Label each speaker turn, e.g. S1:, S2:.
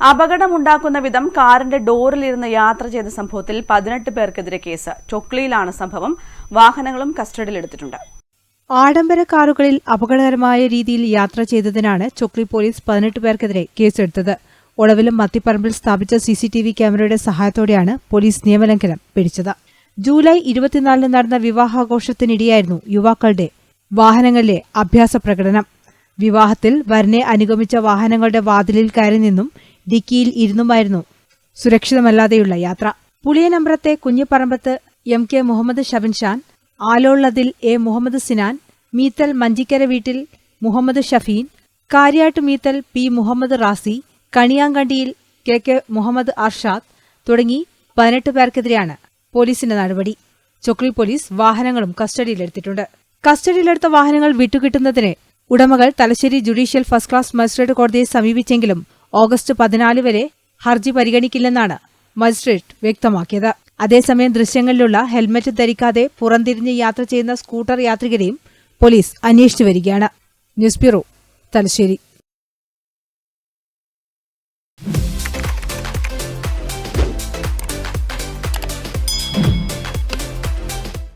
S1: അപകടമുണ്ടാക്കുന്ന വിധം കാറിന്റെ ഡോറിലിരുന്ന് യാത്ര ചെയ്ത സംഭവത്തിൽ പതിനെട്ട് പേർക്കെതിരെ കേസ്. ചൊക്ലിയിലാണ് സംഭവം. വാഹനങ്ങളും കസ്റ്റഡിയിലെടുത്തിട്ടുണ്ട്.
S2: ആഡംബര കാറുകളിൽ അപകടകരമായ രീതിയിൽ യാത്ര ചെയ്തതിനാണ് ചൊക്ലി പോലീസ് പതിനെട്ട് പേർക്കെതിരെ കേസെടുത്തത്. ഒളവിലും മത്തിപ്പറമ്പിൽ സ്ഥാപിച്ച സിസിടിവി ക്യാമറയുടെ സഹായത്തോടെയാണ് പോലീസ് നിയമലംഘനം പിടിച്ചത്. ജൂലൈ ഇരുപത്തിനാലിന് നടന്ന വിവാഹാഘോഷത്തിനിടെയായിരുന്നു യുവാക്കളുടെ വാഹനങ്ങളിലെ അഭ്യാസ പ്രകടനം. വിവാഹത്തിൽ വരനെ അനുഗമിച്ച വാഹനങ്ങളുടെ വാതിലിൽ കയറി നിന്നും ഡിക്കിയിൽ ഇരുന്നുമായിരുന്നു. സുരക്ഷിതമല്ലാതെയുള്ള യാത്ര. പുളിയനമ്പ്രത്തെ കുഞ്ഞിപ്പറമ്പത്ത് എം കെ മുഹമ്മദ് ഷബിൻഷാൻ ആലോള്ളതിൽ എ മുഹമ്മദ് സിനാൻ മീത്തൽ മഞ്ചിക്കര വീട്ടിൽ മുഹമ്മദ് ഷഫീൻ കാര്യാട്ട് മീത്തൽ പി മുഹമ്മദ് റാസി കണിയാങ്കണ്ടിയിൽ കെ കെ മുഹമ്മദ് അർഷാദ് തുടങ്ങി പതിനെട്ട് പേർക്കെതിരെയാണ് പോലീസിന്റെ നടപടി. ചൊക്ലി പോലീസ് വാഹനങ്ങളും കസ്റ്റഡിയിലെടുത്തിട്ടുണ്ട്. കസ്റ്റഡിയിലെടുത്ത വാഹനങ്ങൾ വിട്ടുകിട്ടുന്നതിന് ഉടമകൾ Thalassery judicial first class magistrate കോടതിയെ സമീപിച്ചെങ്കിലും ഓഗസ്റ്റ് പതിനാല് വരെ ഹർജി പരിഗണിക്കില്ലെന്നാണ് മജിസ്ട്രേറ്റ് വ്യക്തമാക്കിയത്. അതേസമയം ദൃശ്യങ്ങളിലുള്ള ഹെൽമറ്റ് ധരിക്കാതെ പുറംതിരിഞ്ഞ് യാത്ര ചെയ്യുന്ന സ്കൂട്ടർ യാത്രികരെയും പോലീസ് അന്വേഷിച്ചു വരികയാണ്. News bureau Thalassery.